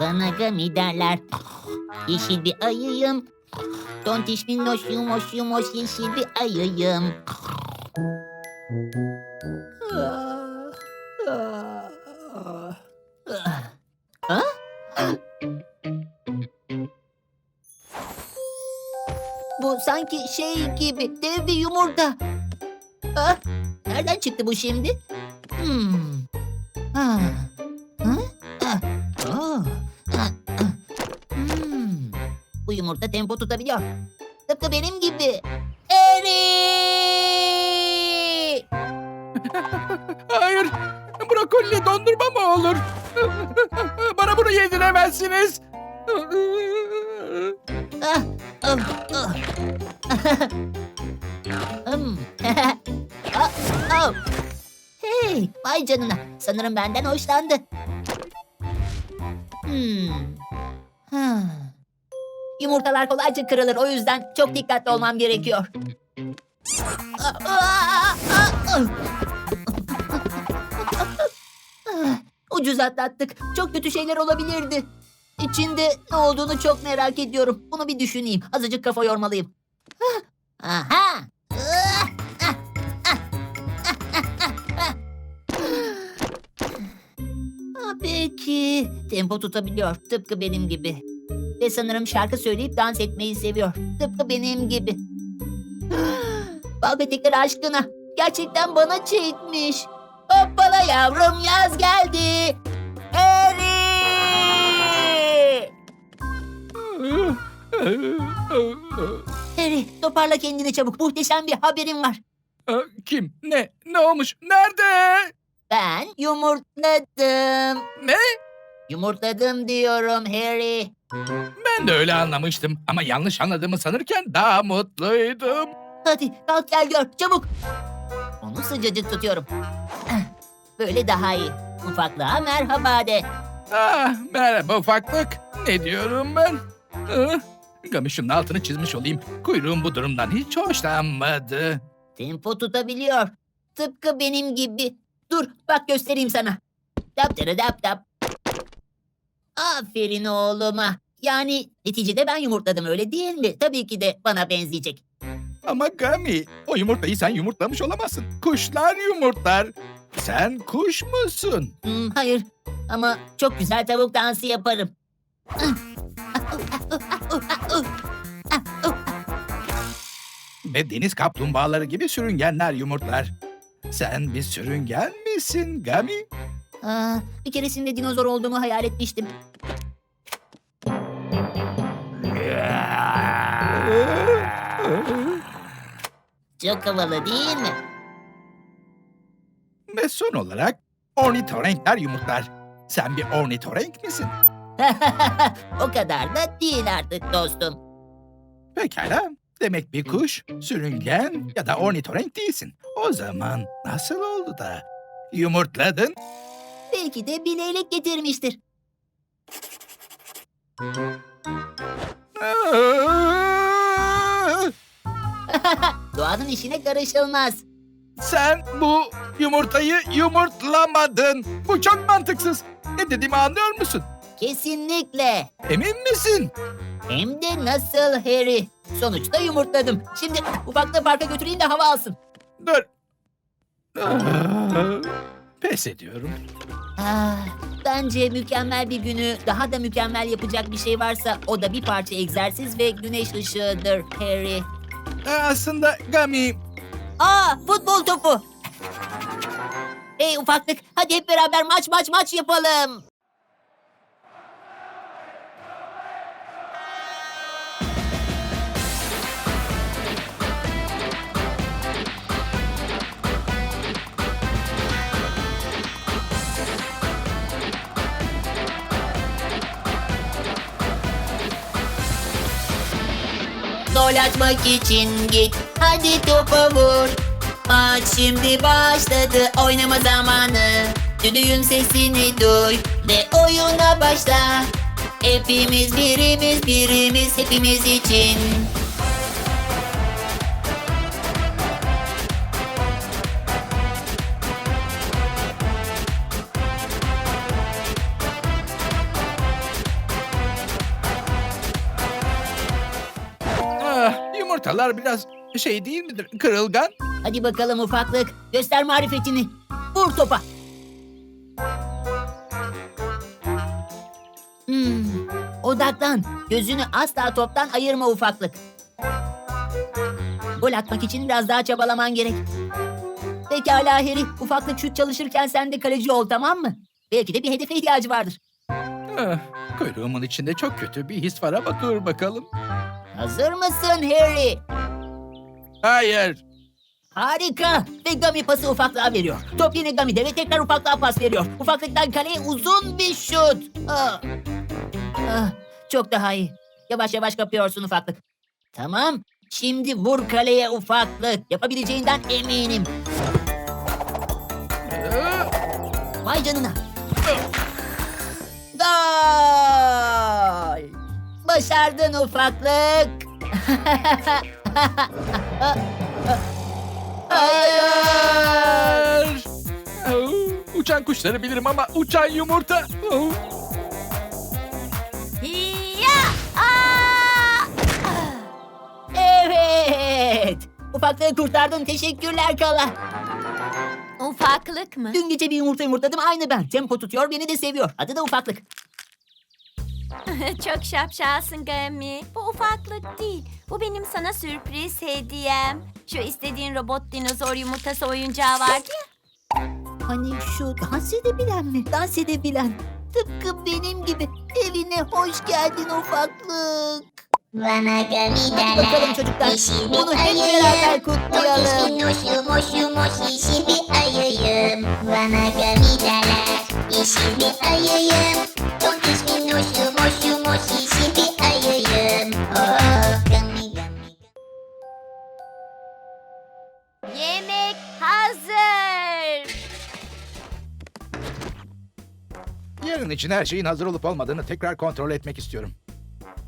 Bana gami derler. Yeşil bir ayıyım. Tontiş minnoş yumoş yumoş yeşil bir ayıyım. Ha? Bu sanki şey gibi dev bir yumurta. Ha? Nereden çıktı bu şimdi? Hmm. Ha. Ha? Ha. Ha. Hmm. Bu yumurta tempo tutabiliyor. Tıpkı benim gibi. Eri! Hayır. Brokoli dondurma mı olur? Bana bunu yediremezsiniz. Ah, ah, ah. Hmm. Ah. Hey, vay canına. Sanırım benden hoşlandı. Hmm. Ha. Yumurtalar kolayca kırılır. O yüzden çok dikkatli olmam gerekiyor. Ucuz atlattık. Çok kötü şeyler olabilirdi. İçinde ne olduğunu çok merak ediyorum. Bunu bir düşüneyim. Azıcık kafa yormalıyım. Aha! Ah, Peki. Tempo tutabiliyor. Tıpkı benim gibi. Ve sanırım şarkı söyleyip dans etmeyi seviyor. Tıpkı benim gibi. Bal petekleri aşkına. Gerçekten bana çekmiş. Hoppala yavrum yaz geldi. Eri! Harry toparla kendini çabuk. Muhteşem bir haberim var. Kim? Ne? Ne olmuş? Nerede? Ben yumurtladım. Ne? Yumurtladım diyorum Harry. Ben de öyle anlamıştım ama yanlış anladığımı sanırken daha mutluydum. Hadi kalk gel gör çabuk. Onu sıcacık tutuyorum. Ah, Böyle daha iyi. Ufaklığa merhaba de. Ah, merhaba ufaklık. Ne diyorum ben? Ah, Gamışın altını çizmiş olayım. Kuyruğum bu durumdan hiç hoşlanmadı. Tempo tutabiliyor. Tıpkı benim gibi. Dur bak göstereyim sana. Dap dap dap dap. Aferin oğluma. Yani neticede ben yumurtladım öyle değil mi? Tabii ki de bana benzeyecek. Ama Gami, o yumurtayı sen yumurtlamış olamazsın. Kuşlar yumurtlar. Sen kuş musun? Hmm, hayır ama çok güzel tavuk dansı yaparım. Ve deniz kaplumbağaları gibi sürüngenler yumurtlar. Sen bir sürüngen misin Gami? Aa, bir keresinde dinozor olduğumu hayal etmiştim. Çok havalı değil mi? Ve son olarak ornitorenkler yumurtlar. Sen bir ornitorenk misin? o kadar da değil artık dostum. Pekala. Demek bir kuş, sürüngen ya da ornitorenk değilsin. O zaman nasıl oldu da yumurtladın? Belki de bir leylek getirmiştir. Aa! Doğanın işine karışılmaz. Sen bu yumurtayı yumurtlamadın. Bu çok mantıksız. Ne dediğimi anlıyor musun? Kesinlikle. Emin misin? Hem de nasıl Harry. Sonuçta yumurtladım. Şimdi ufaklığı parka götüreyim de hava alsın. Dur. Pes ediyorum. Ah, bence mükemmel bir günü daha da mükemmel yapacak bir şey varsa o da bir parça egzersiz ve güneş ışığıdır Harry. Aslında Gami Aa futbol topu. Hey ufaklık hadi hep beraber maç maç maç yapalım. Gol atmak için git. Hadi topa vur. Maç şimdi başladı. Oynama zamanı. Düdüğün sesini duy ve oyuna başla. Hepimiz birimiz birimiz hepimiz için yumurtalar biraz şey değil midir? Kırılgan. Hadi bakalım ufaklık. Göster marifetini. Vur topa. Hmm, odaklan. Gözünü asla toptan ayırma ufaklık. Gol atmak için biraz daha çabalaman gerek. Pekala Harry. Ufaklık şut çalışırken sen de kaleci ol tamam mı? Belki de bir hedefe ihtiyacı vardır. Ah, kuyruğumun içinde çok kötü bir his var ama dur bakalım. Hazır mısın Harry? Hayır. Harika. Ve Gami pası ufaklığa veriyor. Top yine Gami'de ve tekrar ufaklığa pas veriyor. Ufaklıktan kaleye uzun bir şut. Ah. Ah, çok daha iyi. Yavaş yavaş kapıyorsun ufaklık. Tamam. Şimdi vur kaleye ufaklık. Yapabileceğinden eminim. Ah, Vay canına. Gol. Başardın ufaklık. Hayır. Uçan kuşları bilirim ama uçan yumurta. Ya! Aa! Evet. Ufaklığı kurtardın. Teşekkürler Kala. Ufaklık mı? Dün gece bir yumurta yumurtladım aynı ben. Tempo tutuyor beni de seviyor. Adı da ufaklık. Çok şapşalsın Gami. Bu ufaklık değil. Bu benim sana sürpriz hediyem. Şu istediğin robot dinozor yumurtası oyuncağı vardı ya. Hani şu dans edebilen mi? Dans edebilen. Tıpkı benim gibi. Evine hoş geldin ufaklık. Bana gami Hadi derler. bakalım çocuklar. Yeşil bir Bunu hep ayıyım. beraber kutlayalım. minnoş yumuş yumuş yeşil bir ayıyım. Bana gami derler. Yeşil bir ayıyım. İçin her şeyin hazır olup olmadığını tekrar kontrol etmek istiyorum.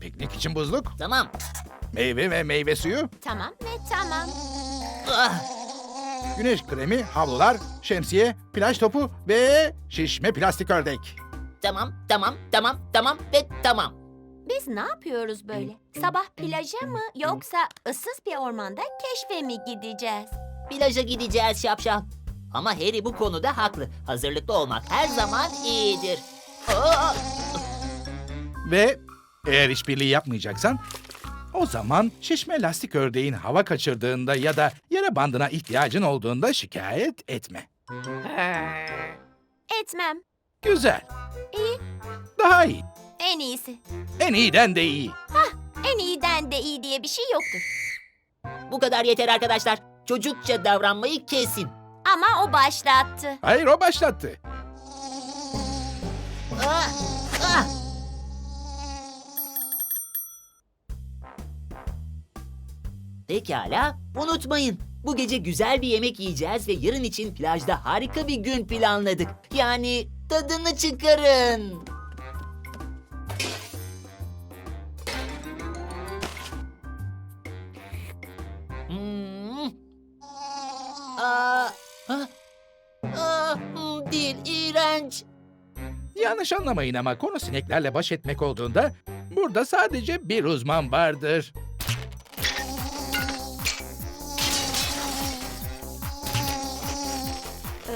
Piknik için buzluk, Tamam. meyve ve meyve suyu, Tamam ve tamam. Ah, güneş kremi, havlular, şemsiye, plaj topu ve şişme plastik ördek. tamam, tamam, tamam, tamam ve tamam. Biz ne yapıyoruz böyle? Sabah plaja mı yoksa ıssız bir ormanda keşfe mi gideceğiz? Plaja gideceğiz şapşal. Ama Harry bu konuda haklı. Hazırlıklı olmak her zaman iyidir. Aa, Ve eğer işbirliği yapmayacaksan o zaman şişme lastik ördeğin hava kaçırdığında ya da yara bandına ihtiyacın olduğunda şikayet etme. Etmem. Güzel. İyi. Daha iyi. En iyisi. En iyiden de iyi. En iyiden de iyi diye bir şey yoktur. bu kadar yeter arkadaşlar. Çocukça davranmayı kesin. Ama o başlattı. Hayır o başlattı. Ah, ah. Pekala, unutmayın. Bu gece güzel bir yemek yiyeceğiz ve yarın için plajda harika bir gün planladık. Yani tadını çıkarın. Yanlış anlamayın ama konu sineklerle baş etmek olduğunda burada sadece bir uzman vardır. Ee,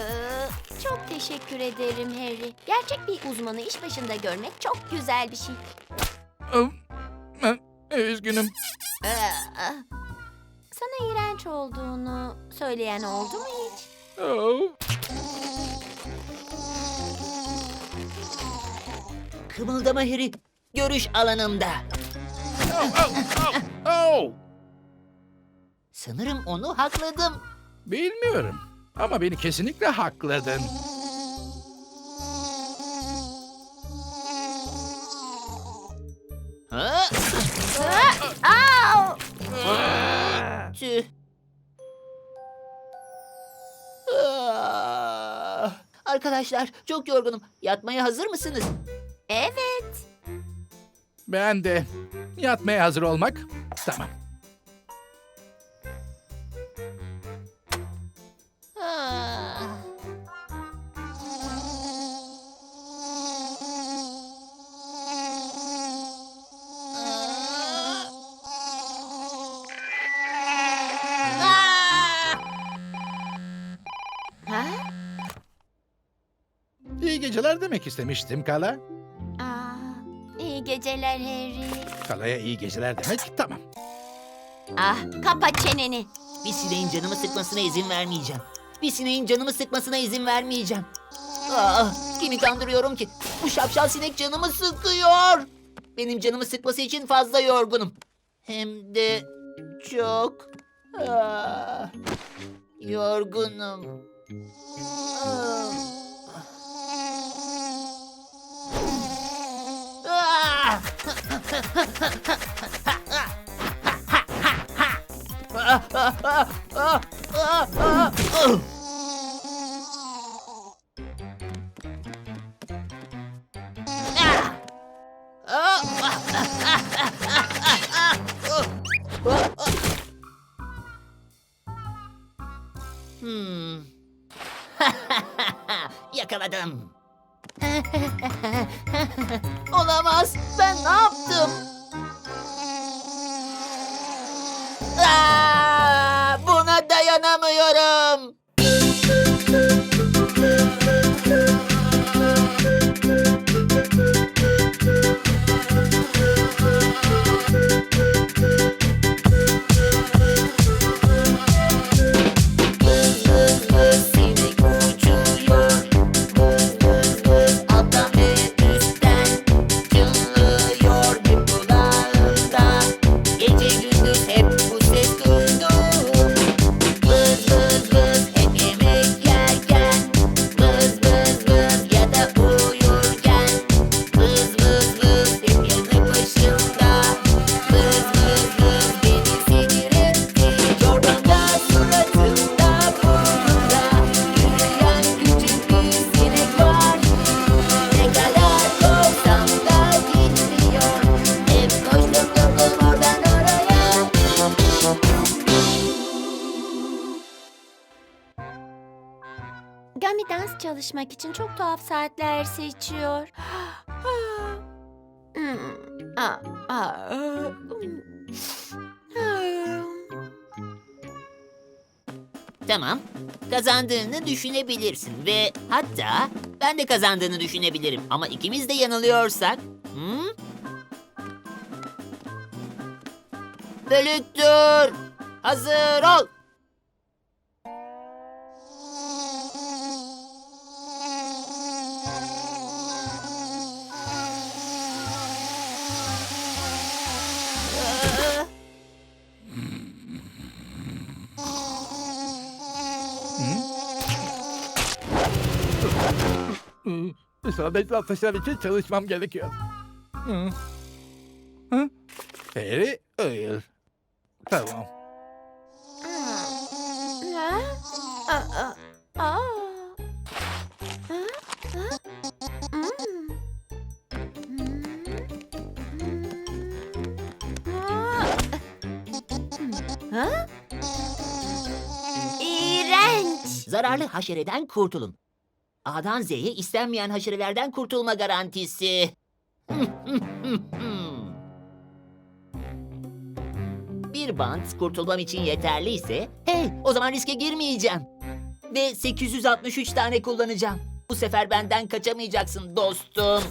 çok teşekkür ederim Harry. Gerçek bir uzmanı iş başında görmek çok güzel bir şey. Üzgünüm. Ee, sana iğrenç olduğunu söyleyen oldu mu hiç? Oh. Kımıldama Harry. Görüş alanımda. Oh, oh, oh, oh. Sanırım onu hakladım. Bilmiyorum ama beni kesinlikle hakladın. Ha? Tüh. Ah. Arkadaşlar çok yorgunum. Yatmaya hazır mısınız? Evet. Ben de. Yatmaya hazır olmak. Tamam. Ah! Ah! İyi geceler demek istemiştim Kala. Geceler Harry. Kala'ya iyi geceler demek tamam. Ah, kapa çeneni. Bir sineğin canımı sıkmasına izin vermeyeceğim. Bir sineğin canımı sıkmasına izin vermeyeceğim. Aa, kimi kandırıyorum ki? Bu şapşal sinek canımı sıkıyor. Benim canımı sıkması için fazla yorgunum. Hem de çok aa, yorgunum. Aa. Aa! Hmm. Yakaladım. Olamaz. Ben ne yaptım? Aa, buna dayanamıyorum. Çalışmak için çok tuhaf saatler seçiyor. Tamam. Kazandığını düşünebilirsin ve hatta ben de kazandığını düşünebilirim. Ama ikimiz de yanılıyorsak... Hı? Bölüktür. Hazır ol. Sıradaki atışlar için çalışmam gerekiyor. Hı. Hı? Harry, hayır. Tamam. Ha? Aa, aa, aa. Ha? Ha? Hmm. Hmm. Ha? Ha? İğrenç. Zararlı haşereden kurtulun. A'dan Z'ye istenmeyen haşerelerden kurtulma garantisi. Bir bant kurtulmam için yeterliyse, hey o zaman riske girmeyeceğim. Ve 863 tane kullanacağım. Bu sefer benden kaçamayacaksın dostum.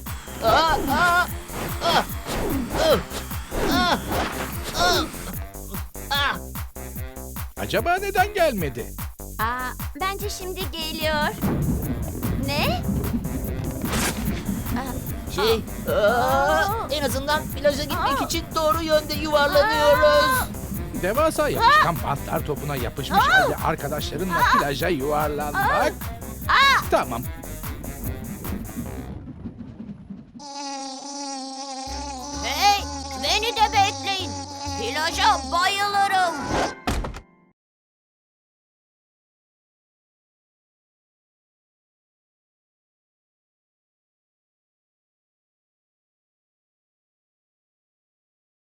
Aa, aa, aa, ah, ah, ah, ah. Acaba neden gelmedi? Aa, bence şimdi geliyor. Ne? Şey, aa, en azından plaja gitmek için doğru yönde yuvarlanıyoruz. Devasa yapışkan bantlar topuna yapışmış halde arkadaşlarınla plaja yuvarlanmak. Tamam. Hey, beni de bekleyin. Plaja bayılırım.